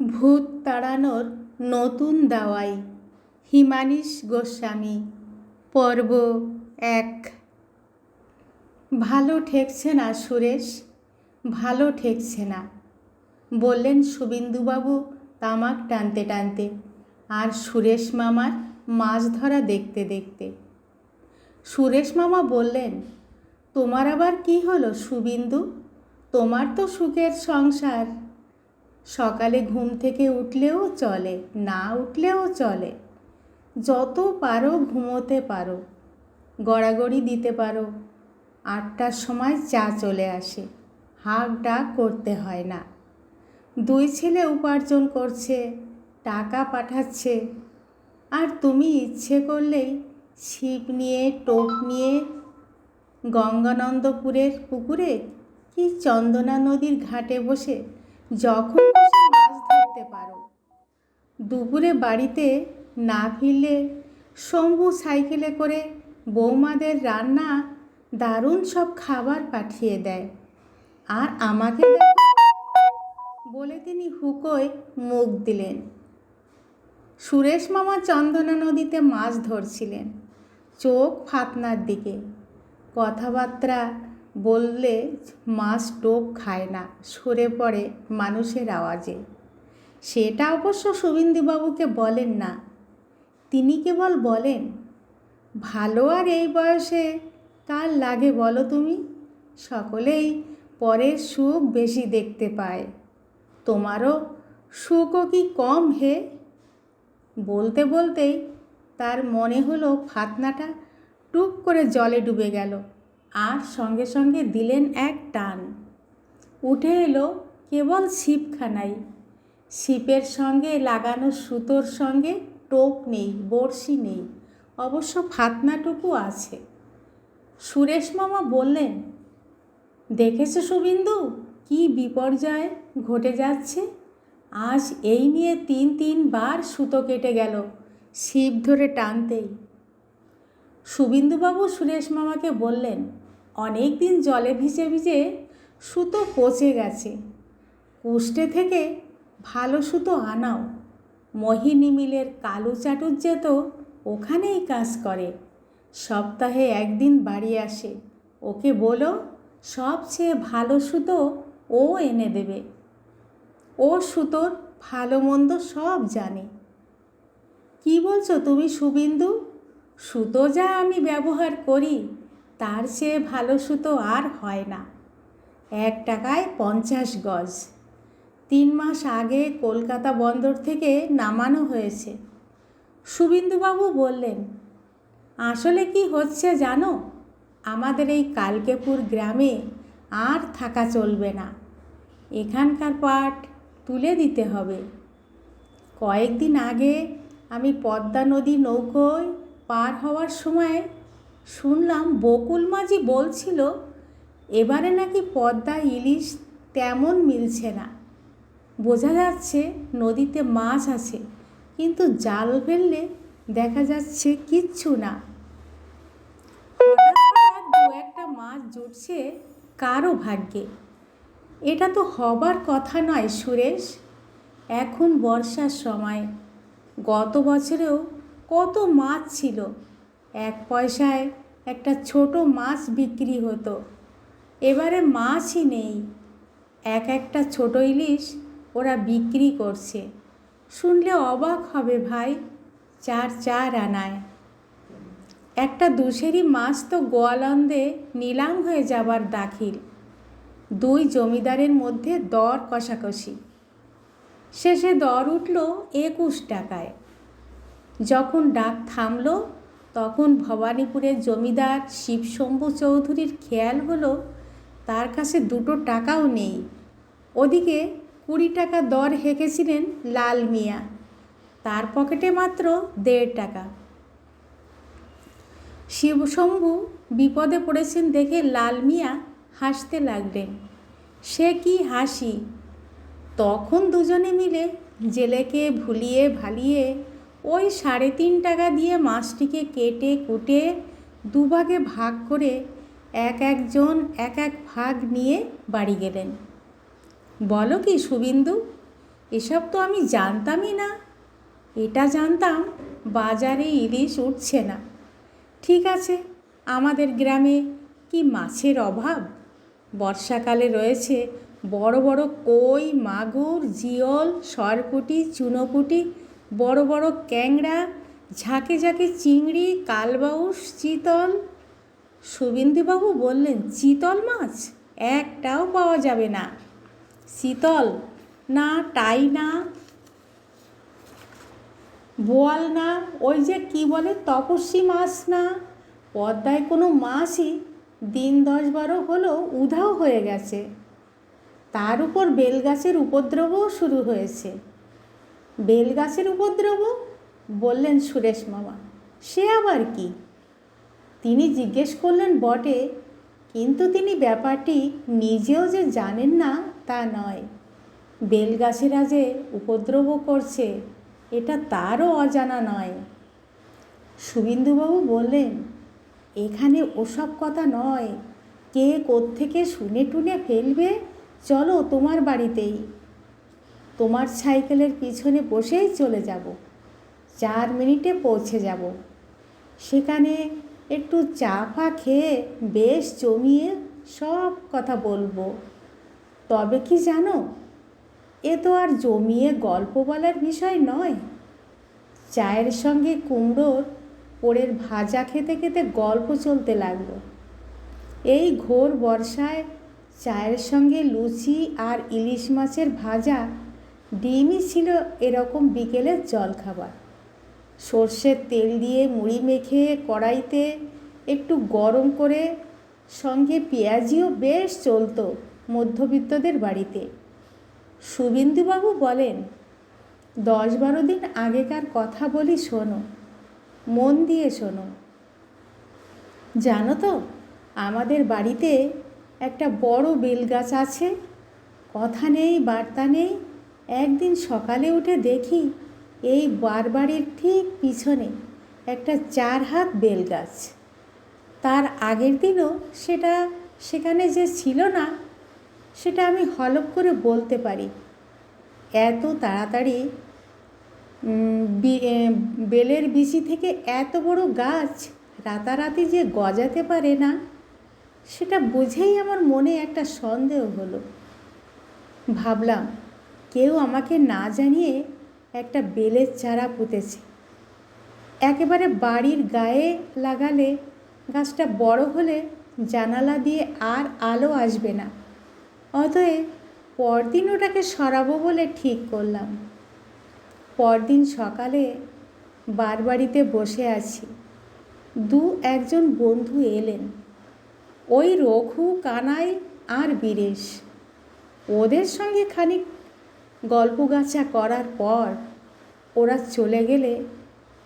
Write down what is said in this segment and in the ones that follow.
ভূত তাড়ানোর নতুন দাওয়াই। হিমানিশ গোস্বামী, পর্ব এক। ভালো ঠেকছে না সুরেশ, ভালো ঠেকছে না। বললেন শুভিন্দুবাবু তামাক টানতে টানতে, আর সুরেশ মামার মাছ ধরা দেখতে দেখতে। সুরেশ মামা বললেন, তোমার আবার কি হলো শুবিন্দু তোমার তো সুখের সংসার। সকালে ঘুম থেকে উঠলেও চলে, না উঠলেও চলে। যত পারো ঘুমোতে পারো, গড়াগড়ি দিতে পারো। আটটার সময় চা চলে আসে, হাঁক ডাক করতে হয় না। দুই ছেলে উপার্জন করছে, টাকা পাঠাচ্ছে। আর তুমি ইচ্ছে করলেই ছিপ নিয়ে, টোপ নিয়ে গঙ্গানন্দপুরের পুকুরে কি চন্দনা নদীর ঘাটে বসে যখন মাছ ধরতে পারো। দুপুরে বাড়িতে না ফিরলে শম্ভু সাইকেলে করে বৌমাদের রান্না, দারুণ সব খাবার পাঠিয়ে দেয়। আর আমাকে বলে তিনি হুকোয় মুখ দিলেন। সুরেশ মামা চন্দনা নদীতে মাছ ধরছিলেন, চোখ ফাতনার দিকে। কথাবার্তা বললে, মাছ টোপ খায় না সরে পড়ে মানুষের আওয়াজে। সেটা অবশ্য শুভিন্দুবাবুকে বলেন না। তিনি কেবল বলেন, ভালো আর এই বয়সে কার লাগে বলো তুমি? সকলেই পরের সুখ বেশি দেখতে পায়। তোমারও সুখও কি কম হে? বলতে বলতেই তার মনে হলো ফাতনাটা টুক করে জলে ডুবে গেল। আর সঙ্গে সঙ্গে দিলেন এক টান। উঠে এলো কেবল ছিপখানাই ছিপের সঙ্গে লাগানো সুতোর সঙ্গে টোপ নেই, বড়শি নেই, অবশ্য ফাতনাটুকু আছে। সুরেশ মামা বললেন, দেখেছ শুবিন্দু কি বিপর্যয় ঘটে যাচ্ছে? আজ এই নিয়ে তিন তিনবার সুতো কেটে গেল, ছিপ ধরে টানতেই। শুভিন্দুবাবু সুরেশ মামাকে বললেন, অনেক দিন জলে ভিজে ভিজে সুতো পচে গেছে। কুষ্টে থেকে ভালো সুতো আনাও। মোহিনী মিলের কালু চাটুর্যে তো ওখানেই কাজ করে। সপ্তাহে একদিন বাড়ি আসে। ওকে বলো, সবচেয়ে ভালো সুতো ও এনে দেবে। ও সুতোর ভালো মন্দ সব জানে। কি বলছো তুমি শুবিন্দু সুতো যা আমি ব্যবহার করি, তার চেয়ে ভালো সুতো আর হয় না। এক টাকায় পঞ্চাশ গজ। তিন মাস আগে কলকাতা বন্দর থেকে নামানো হয়েছে। শুভিন্দুবাবু বললেন, আসলে কি হচ্ছে জানো? আমাদের এই কালকেপুর গ্রামে আর থাকা চলবে না। এখানকার পাট তুলে দিতে হবে। কয়েকদিন আগে আমি পদ্মা নদী নৌকোয় পার হওয়ার সময় শুনলাম বকুল মাঝি বলছিল, এবারে নাকি পদ্মা, ইলিশ তেমন মিলছে না। বোঝা যাচ্ছে নদীতে মাছ আছে, কিন্তু জাল ফেললে দেখা যাচ্ছে কিচ্ছু না। দু একটা মাছ জুটছে কারও ভাগ্যে। এটা তো হবার কথা নয়, সুরেশ। এখন বর্ষার সময়। গত বছরেও কত মাছ ছিল? এক পয়সায় একটা ছোট মাছ বিক্রি হতো। এবারে মাছই নেই। এক একটা ছোট ইলিশ ওরা বিক্রি করছে। শুনলে অবাক হবে ভাই, চার চার আনায়। একটা দুশেরি মাছ তো গোয়ালন্দে নিলাম হয়ে যাবার দাখিল। দুই জমিদারের মধ্যে দর কষাকষি। শেষে দর উঠল একুশ টাকায়। যখন ডাক থামল, তখন ভবানীপুরের জমিদার শিবশম্ভু চৌধুরীর খেয়াল হলো, তার কাছে দুটো টাকাও নেই। ওদিকে কুড়ি টাকা দর হেঁকেছিলেন লাল মিয়া। তার পকেটে মাত্র দেড় টাকা। শিবশম্ভু বিপদে পড়েছেন দেখে লাল মিয়া হাসতে লাগলেন। সে কি হাসি? তখন দুজনে মিলে জেলেকে ভুলিয়ে ভালিয়ে ওই সাড়ে তিন টাকা দিয়ে মাছটিকে কেটে কুটে দুভাগে ভাগ করে এক একজন এক এক ভাগ নিয়ে বাড়ি গেলেন। বলো কি শুবিন্দু এসব তো আমি জানতামই না। এটা জানতাম বাজারে ইলিশ উঠছে না। ঠিক আছে, আমাদের গ্রামে কি মাছের অভাব? বর্ষাকালে রয়েছে বড় বড় কই, মাগুর, জিওল সরপুটি চুনোপুটি বড় বড় ক্যাংড়া, ঝাঁকে ঝাঁকে চিংড়ি, কালবাউস, চিতল। শুভেন্দুবাবু বললেন, চিতল মাছ? একটাও পাওয়া যাবে না। শীতল না, টাই না। বোয়াল না? ওই যে কি বলে, তপস্বী মাছ না? পদ্মায় কোনো মাছই দিন দশ বারো হলো উধাও হয়ে গেছে। তার উপর বেলগাছের উপদ্রবও শুরু হয়েছে। বেলগাছের উপদ্রব? বললেন সুরেশ মামা। সে আবার কি? তিনি জিজ্ঞেস করলেন, বটে, কিন্তু তিনি ব্যাপারটি নিজেও যে জানেন না, তা নয়। বেলগাছেরা যে উপদ্রব করছে, এটা তারও অজানা নয়। শুভেন্দুবাবু বললেন, এখানে ওসব কথা নয়। কে কোত্থেকে শুনে টুনে ফেলবে? চলো তোমার বাড়িতেই। তোমার সাইকেলের পিছনে বসেই চলে যাব। চার মিনিটে পৌঁছে যাব। সেখানে একটু চা ফা খেয়ে বেশ জমিয়ে সব কথা বলব। তবে কি জানো, এ তো আর জমিয়ে গল্প বলার বিষয় নয়। চায়ের সঙ্গে কুমড়োর পোড়ের ভাজা খেতে খেতে গল্প চলতে লাগল। এই ঘোর বর্ষায় চায়ের সঙ্গে লুচি আর ইলিশ মাছের ভাজা ডিমই ছিল এরকম বিকেলের জলখাবার। সর্ষের তেল দিয়ে মুড়ি মেখে কড়াইতে একটু গরম করে, সঙ্গে পেঁয়াজিও বেশ চলতো মধ্যবিত্তদের বাড়িতে। শুভেন্দুবাবু বলেন, দশ বারো দিন আগেকার কথা বলি শোনো, মন দিয়ে শোনো। জানো তো, আমাদের বাড়িতে একটা বড় বেল গাছ আছে, কথা নেই, বার্তা নেই একদিন সকালে উঠে দেখি এই বারবাড়ির ঠিক পিছনে একটা চার হাত বেল গাছ তার আগের দিনও সেটা সেখানে যে ছিল না, সেটা আমি হলপ করে বলতে পারি। এত তাড়াতাড়ি বেলের বিচি থেকে এত বড় গাছ রাতারাতি যে গজাতে পারে না, সেটা বুঝেই আমার মনে একটা সন্দেহ হলো। ভাবলাম কেউ আমাকে না জানিয়ে একটা বেলের চারা পুঁতেছে। একেবারে বাড়ির গায়ে লাগালে গাছটা বড় হলে জানালা দিয়ে আর আলো আসবে না। অতএব পরদিন ওটাকে সরাবো বলে ঠিক করলাম। পরদিন সকালে বারবাড়িতে বসে আছি। দু একজন বন্ধু এলেন। ওই রঘু, কানাই আর বীরেশ। ওদের সঙ্গে খানিক গল্পগাছা করার পর ওরা চলে গেলে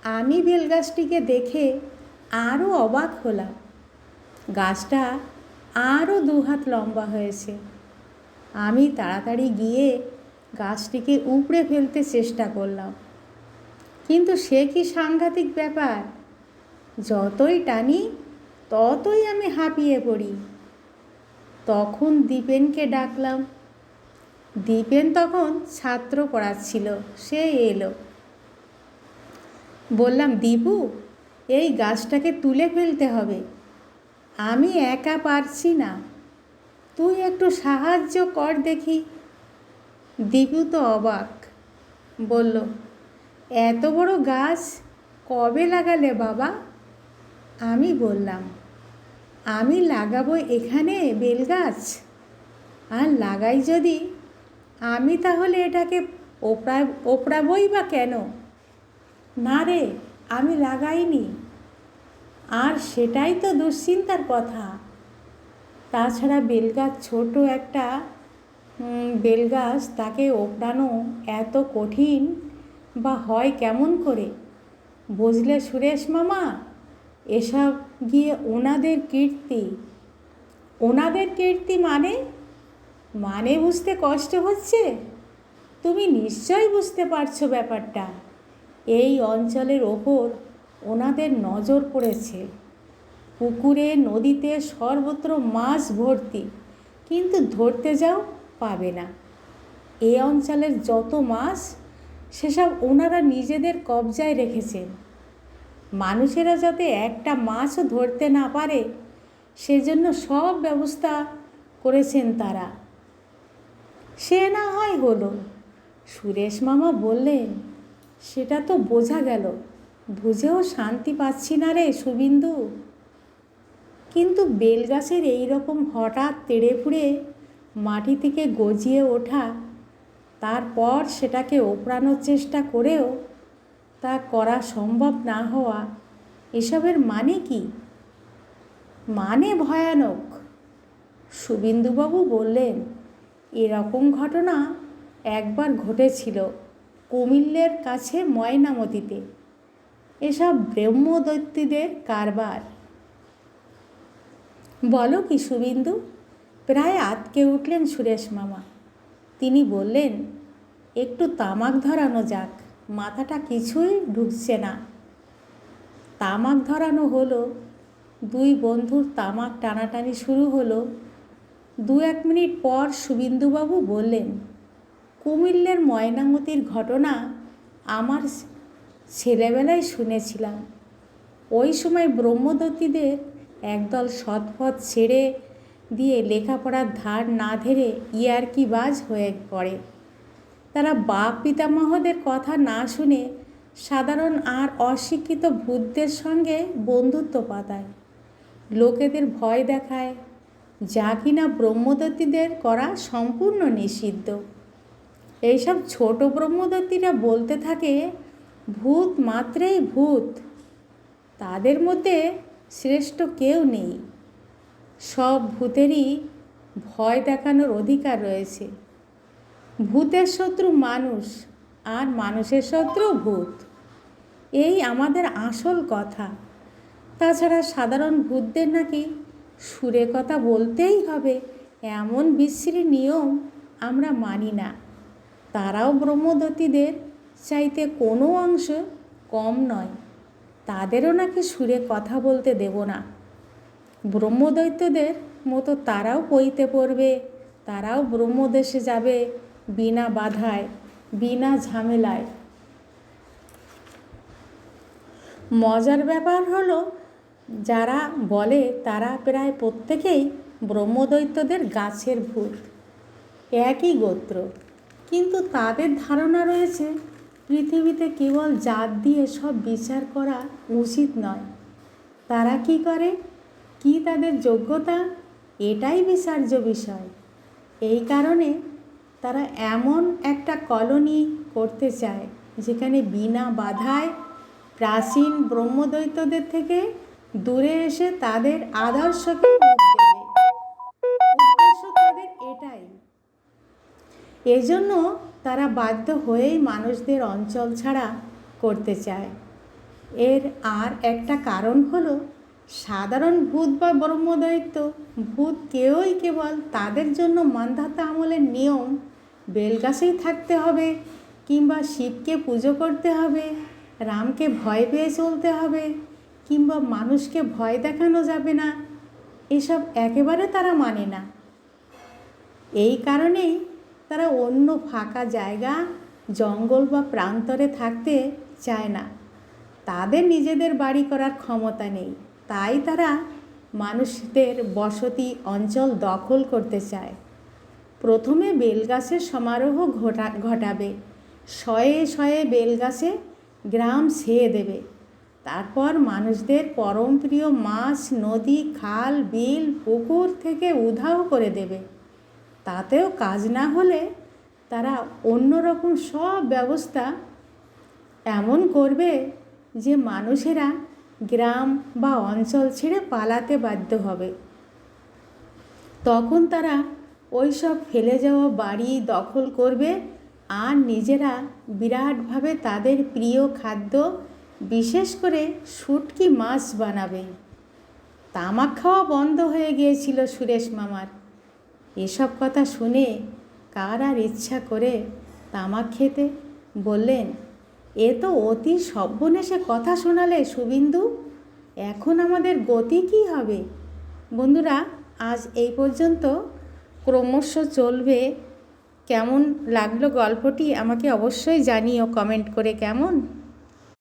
আমি বেলগাছটিকে দেখে আরও অবাক হলাম। গাছটা আরও দু হাত লম্বা হয়েছে। আমি তাড়াতাড়ি গিয়ে গাছটিকে উপড়ে ফেলতে চেষ্টা করলাম। কিন্তু সে কি সাংঘাতিক ব্যাপার? যতই টানি, ততই আমি হাঁপিয়ে পড়ি। তখন দীপেনকে ডাকলাম দীপেন তখন ছাত্র পড়াচ্ছিল সে এলো। বললাম, দীপু, এই গাছটাকে তুলে ফেলতে হবে। আমি একা পারছি না। তুই একটু সাহায্য কর দেখি। দীপু তো অবাক, বলল, এত বড় গাছ কবে লাগালে বাবা? আমি বললাম, আমি লাগাবো এখানে বেলগাছ আর লাগাই যদি আমি তাহলে এটাকে ওপড়া ওপড়াবই বা কেন? না রে, আমি লাগাইনি। আর সেটাই তো দুশ্চিন্তার কথা। তাছাড়া বেলগাছ ছোট একটা বেলগাছ, তাকে ওপড়ানো এত কঠিন বা হয় কেমন করে? বুঝলে সুরেশ মামা? এসব গিয়ে ওনাদের কীর্তি। ওনাদের কীর্তি মানে মানে বুঝতে কষ্ট হচ্ছে? তুমি নিশ্চয়ই বুঝতে পারছ ব্যাপারটা। এই অঞ্চলের ওপর ওনাদের নজর পড়েছে। পুকুরে, নদীতে সর্বত্র মাছ ভর্তি, কিন্তু ধরতে যাও পাবে না। এ অঞ্চলের যত মাছ, সেসব ওনারা নিজেদের কবজায় রেখেছেন। মানুষেরা যাতে একটা মাছও ধরতে না পারে, সেজন্য সব ব্যবস্থা করেছেন তারা। সে না হয় হলো। সুরেশ মামা বললেন, সেটা তো বোঝা গেল। বুঝেও শান্তি পাচ্ছি না রে শুবিন্দু কিন্তু বেলগাছের এই রকম হঠাৎ তেড়ে ফুড়ে মাটি থেকে গজিয়ে ওঠা, তারপর সেটাকে ওপড়ানোর চেষ্টা করেও তা করা সম্ভব না হওয়া, এসবের মানে কি? মানে ভয়ানক। শুভিন্দুবাবু বললেন এরকম ঘটনা একবার ঘটেছিল কুমিল্লের কাছে ময়নামতিতে। এসব ব্রহ্মদৈত্যীদের কারবার। বলো কি শুভিন্দু? প্রায় আতকে উঠলেন সুরেশ মামা। তিনি বললেন, একটু তামাক ধরানো যাক, মাথাটা কিছুই ঢুকছে না। তামাক ধরানো হলো, দুই বন্ধুর তামাক টানাটানি শুরু হলো দু এক মিনিট পর শুভিন্দুবাবু বললেন, কুমিল্লের ময়নামতির ঘটনা আমার ছেলেবেলায় শুনেছিলাম। ওই সময় ব্রহ্মদত্তীদের একদল সৎপথ ছেড়ে দিয়ে লেখাপড়ার ধার না ধরে ইয়ারকিবাজ হয়ে পড়ে। তারা বাপ পিতামহদের কথা না শুনে সাধারণ আর অশিক্ষিত ভূতদের সঙ্গে বন্ধুত্ব পাতায়। লোকেদের ভয় দেখায় যা কিনা ব্রহ্মদত্তীদের করা সম্পূর্ণ নিষিদ্ধ। এইসব ছোট ব্রহ্মদত্তীরা বলতে থাকে, ভূত মাত্রেই ভূত। তাদের মধ্যে শ্রেষ্ঠ কেউ নেই। সব ভূতেরই ভয় দেখানোর অধিকার রয়েছে। ভূতের শত্রু মানুষ, আর মানুষের শত্রু ভূত। এই আমাদের আসল কথা। তাছাড়া সাধারণ ভূতদের নাকি সুরে কথা বলতেই হবে। এমন বিশ্রী নিয়ম আমরা মানি না। তারাও ব্রহ্মদত্তীদের চাইতে কোনো অংশ কম নয়। তাদেরও নাকি সুরে কথা বলতে দেব না। ব্রহ্মদৈত্যদের মতো তারাও পইতে পড়বে, তারাও ব্রহ্মদেশে যাবে বিনা বাধায়, বিনা ঝামেলায়। মজার ব্যাপার হলো যারা বলে তারা প্রায় প্রত্যেকেই ব্রহ্মদৈত্যদের গাছের ভূত। একই গোত্র। কিন্তু তাদের ধারণা রয়েছে, পৃথিবীতে কেবল জাত দিয়ে সব বিচার করা উচিত নয়। তারা কি করে? কি তাদের যোগ্যতা? এটাই বিচার্য বিষয়। এই কারণে তারা এমন একটা কলোনি করতে চায়, যেখানে বিনা বাধায় প্রাচীন ব্রহ্মদৈত্যদের থেকে দূরে এসে তাদের আদর্শকে তাদের এটাই। এজন্য তারা বাধ্য হয়েই মানুষদের অঞ্চল ছাড়া করতে চায়। এর আর একটা কারণ হলো, সাধারণ ভূত বা ব্রহ্মদৈত্য, ভূত কেউই কেবল তাদের জন্য মান্ধাতা আমলের নিয়ম, বেলগাছেই থাকতে হবে, কিংবা শিবকে পুজো করতে হবে, রামকে ভয় পেয়ে চলতে হবে কিংবা মানুষকে ভয় দেখানো যাবে না, এসব একেবারে তারা মানে না। এই কারণেই তারা অন্য ফাঁকা জায়গা, জঙ্গল বা প্রান্তরে থাকতে চায় না। তাদের নিজেদের বাড়ি করার ক্ষমতা নেই। তাই তারা মানুষদের বসতি অঞ্চল দখল করতে চায়। প্রথমে বেলগাছের সমারোহ ঘটা, ঘটাবে। শয়ে শয়ে বেলগাছে গ্রাম ছেয়ে দেবে। তারপর মানুষদের পরম প্রিয় মাছ, নদী, খাল, বিল, পুকুর থেকে উধাও করে দেবে। তাতেও কাজ না হলে তারা অন্যরকম সব ব্যবস্থা এমন করবে যে মানুষেরা গ্রাম বা অঞ্চল ছেড়ে পালাতে বাধ্য হবে। তখন তারা ওই সব ফেলে যাওয়া বাড়ি দখল করবে আর নিজেরা বিরাটভাবে তাদের প্রিয় খাদ্য বিশেষ করে শুটকি মাছ বানাবে। তামাক খাওয়া বন্ধ হয়ে গিয়েছিল সুরেশ মামার। এসব কথা শুনে কার আর ইচ্ছা করে তামাক খেতে? বললেন, এ তো অতি সব্যনেশে কথা শোনালে শুবিন্দু এখন আমাদের গতি কী হবে? বন্ধুরা, আজ এই পর্যন্ত। ক্রমশ চলবে। কেমন লাগল গল্পটি আমাকে অবশ্যই জানিও কমেন্ট করে কেমন?